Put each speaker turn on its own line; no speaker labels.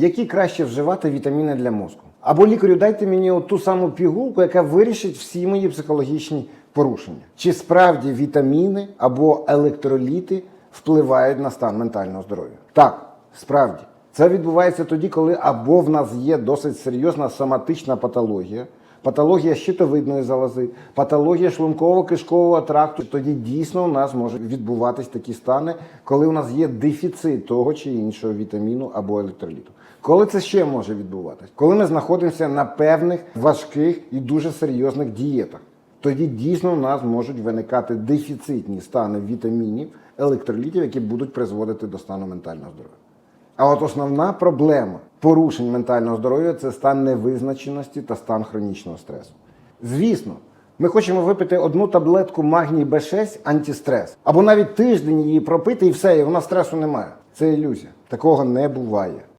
Які краще вживати вітаміни для мозку? Або лікарю дайте мені ту саму пігулку, яка вирішить всі мої психологічні порушення. Чи справді вітаміни або електроліти впливають на стан ментального здоров'я? Так, справді. Це відбувається тоді, коли або в нас є досить серйозна соматична патологія, патологія щитовидної залози, патологія шлунково-кишкового тракту. Тоді дійсно у нас можуть відбуватись такі стани, коли у нас є дефіцит того чи іншого вітаміну або електроліту. Коли це ще може відбуватись? Коли ми знаходимося на певних важких і дуже серйозних дієтах. Тоді дійсно у нас можуть виникати дефіцитні стани вітамінів, електролітів, які будуть призводити до стану ментального здоров'я. А от основна проблема порушень ментального здоров'я це стан невизначеності та стан хронічного стресу. Звісно, ми хочемо випити одну таблетку магній Б6 антистрес, або навіть тиждень її пропити і все, і вона стресу немає. Це ілюзія. Такого не буває.